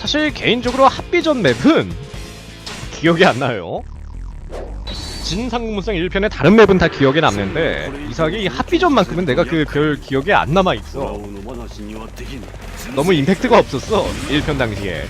사실 개인적으로 합비전 맵은 기억이 안 나요. 진상궁문성 1편의 다른 맵은 다 기억에 남는데 이상하게 이 합비전만큼은 내가 그 별 기억이 안 남아있어. 너무 임팩트가 없었어, 1편 당시에.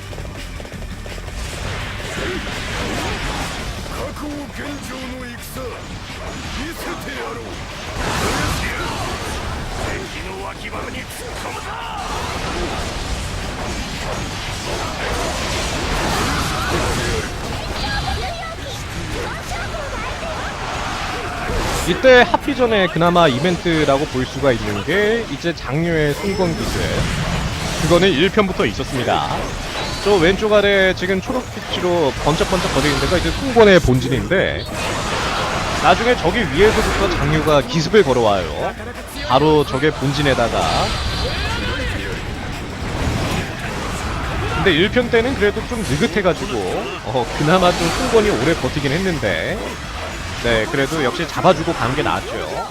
이때 합비전에 그나마 이벤트라고 볼 수가 있는 게 이제 장류의 순권 기술. 그거는 1편부터 있었습니다. 저 왼쪽 아래 지금 초록 빛으로 번쩍번쩍 거리는 데가 이제 순권의 본진인데 나중에 저기 위에서부터 장류가 기습을 걸어와요. 바로 저게 본진에다가 근데 1편 때는 그래도 좀 느긋해가지고 어 그나마 좀 순권이 오래 버티긴 했는데 네, 그래도 역시 잡아주고 가는 게 나았죠.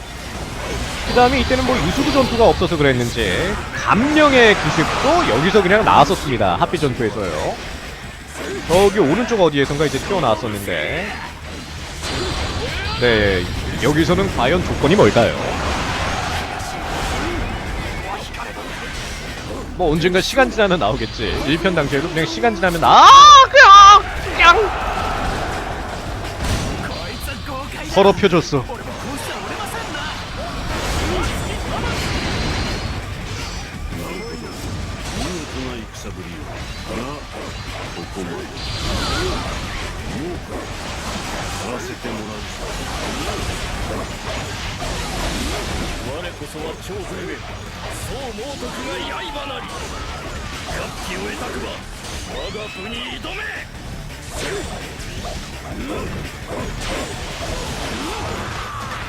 그 다음에 이때는 뭐 유수부 전투가 없어서 그랬는지, 감령의 기습도 여기서 그냥 나왔었습니다. 합비 전투에서요. 저기 오른쪽 어디에선가 이제 튀어나왔었는데, 네, 여기서는 과연 조건이 뭘까요? 뭐 언젠가 시간 지나면 나오겠지. 1편 당시에도 그냥 시간 지나면, 아, 그냥, 그냥! 더럽혀졌어.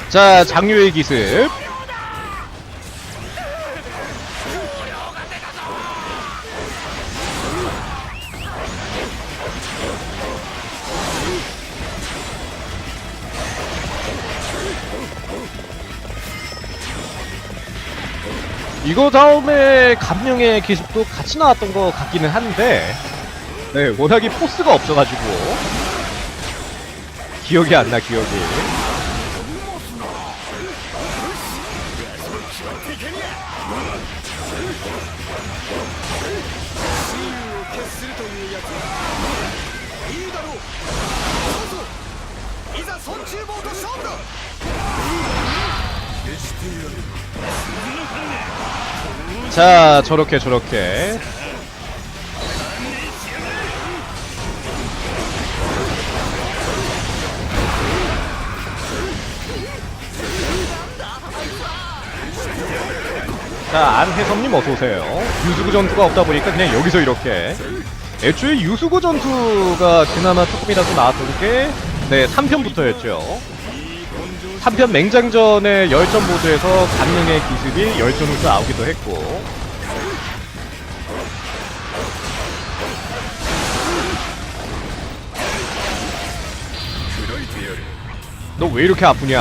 자 장료의 기습. 이거 다음에 감명의 기습도 같이 나왔던 것 같기는 한데 네 워낙에 포스가 없어가지고. 기억이 안 나 기억이. 자 저렇게 저렇게. 자, 안혜섭님 어서오세요. 유수구 전투가 없다 보니까 그냥 여기서 이렇게. 애초에 유수구 전투가 그나마 조금이라도 나왔던 게, 네, 3편부터였죠. 3편 맹장전의 열전 모드에서 강릉의 기습이 열전 후수 나오기도 했고 너 왜 이렇게 아프냐?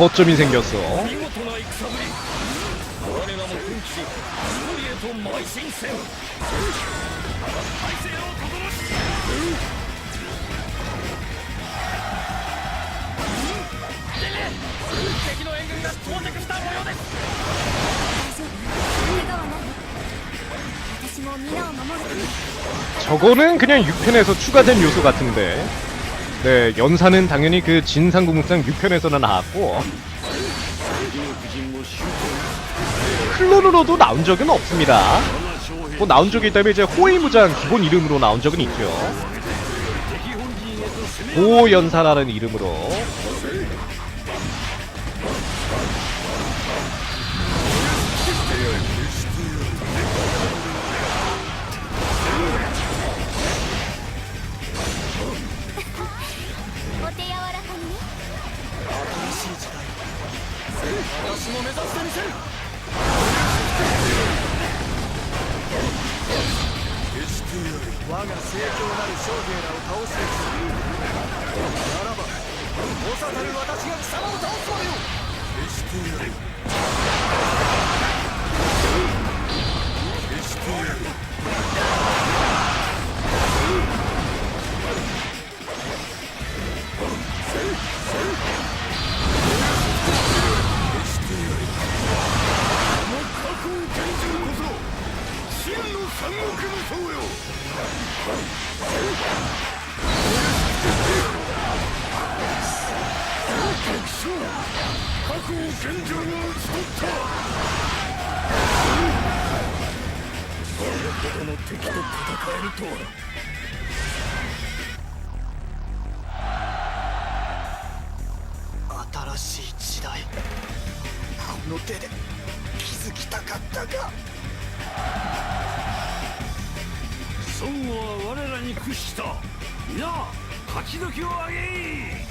거점이 생겼어. 저거는 그냥 6편에서 추가된 요소 같은데 네, 연사는 당연히 그 진상공상 6편에서나 나왔고 클론으로도 나온 적은 없습니다. 뭐 나온 적이 있다면 이제 호위무장 기본 이름으로 나온 적은 있죠. 고연사라는 이름으로 我が盛況なる将兵らを倒すべきならば長たる私が貴様を倒すわよ。決してやる三国無双よ敵将覚悟天神を討ち取ったこれほどの敵と戦えるとは新しい時代この手で気づきたかったか孫悟は我らに屈した。皆勝ち時をあげい。